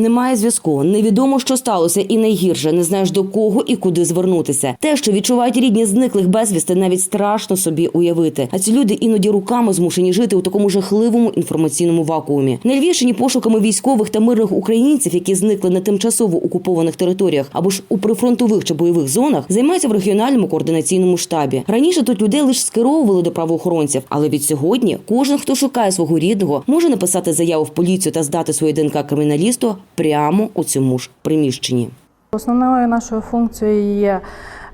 Немає зв'язку, невідомо, що сталося, і найгірше не знаєш до кого і куди звернутися. Те, що відчувають рідні зниклих безвісти, навіть страшно собі уявити. А ці люди іноді руками змушені жити у такому жахливому інформаційному вакуумі. На Львівщині пошуками військових та мирних українців, які зникли на тимчасово окупованих територіях або ж у прифронтових чи бойових зонах, займаються в регіональному координаційному штабі. Раніше тут людей лише скеровували до правоохоронців, але від сьогодні кожен, хто шукає свого рідного, може написати заяву в поліцію та здати своє ДНК криміналісту прямо у цьому ж приміщенні. Основною нашою функцією є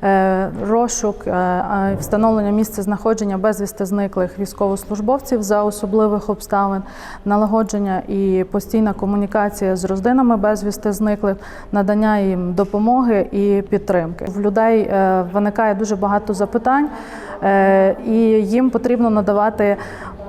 е, розшук, е, встановлення місця знаходження безвісти зниклих військовослужбовців за особливих обставин, налагодження і постійна комунікація з родинами безвісти зниклих, надання їм допомоги і підтримки. В людей е, виникає дуже багато запитань, і їм потрібно надавати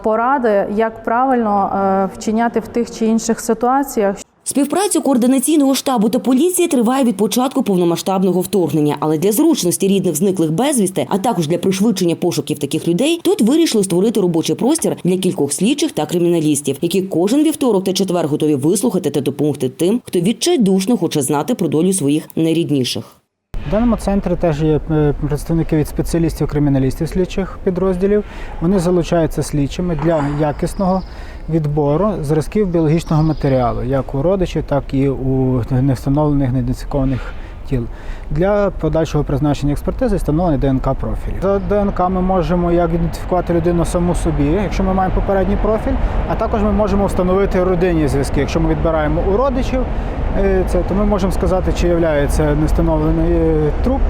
поради, як правильно вчиняти в тих чи інших ситуаціях. Співпраця координаційного штабу та поліції триває від початку повномасштабного вторгнення, але для зручності рідних зниклих безвісти, а також для пришвидшення пошуків таких людей, тут вирішили створити робочий простір для кількох слідчих та криміналістів, які кожен вівторок та четвер готові вислухати та допомогти тим, хто відчайдушно хоче знати про долю своїх найрідніших. В даному центрі теж є е, представники від спеціалістів криміналістів слідчих підрозділів. Вони залучаються слідчими для якісного відбору зразків біологічного матеріалу, як у родичів, так і у невстановлених неідентифікованих тіл. Для подальшого призначення експертизи встановлення ДНК профілів. За ДНК ми можемо як ідентифікувати людину саму собі, якщо ми маємо попередній профіль, а також ми можемо встановити родинні зв'язки. Якщо ми відбираємо у родичів, е, це то ми можемо сказати, чи є невстановлений встановлений труп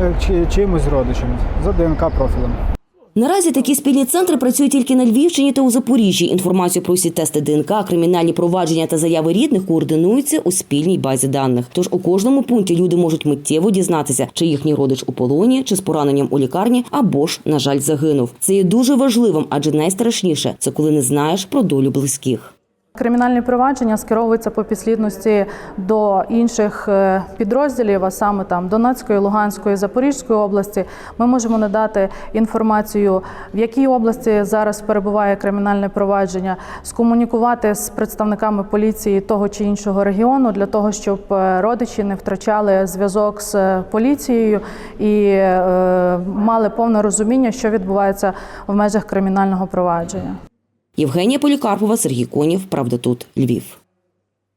е, чи чимось родичем за ДНК профілем. Наразі такі спільні центри працюють тільки на Львівщині та у Запоріжжі. Інформацію про всі тести ДНК, кримінальні провадження та заяви рідних координуються у спільній базі даних. Тож у кожному пункті люди можуть миттєво дізнатися, чи їхній родич у полоні, чи з пораненням у лікарні, або ж, на жаль, загинув. Це є дуже важливим, адже найстрашніше це коли не знаєш про долю близьких. Кримінальні провадження скеровуються по підслідності до інших е, підрозділів, а саме там Донецької, Луганської, Запорізької області. Ми можемо надати інформацію, в якій області зараз перебуває кримінальне провадження, скомунікувати з представниками поліції того чи іншого регіону для того, щоб е, родичі не втрачали зв'язок з е, поліцією і е, мали повне розуміння, що відбувається в межах кримінального провадження. Євгенія Полікарпова, Сергій Конів. Правда тут Львів.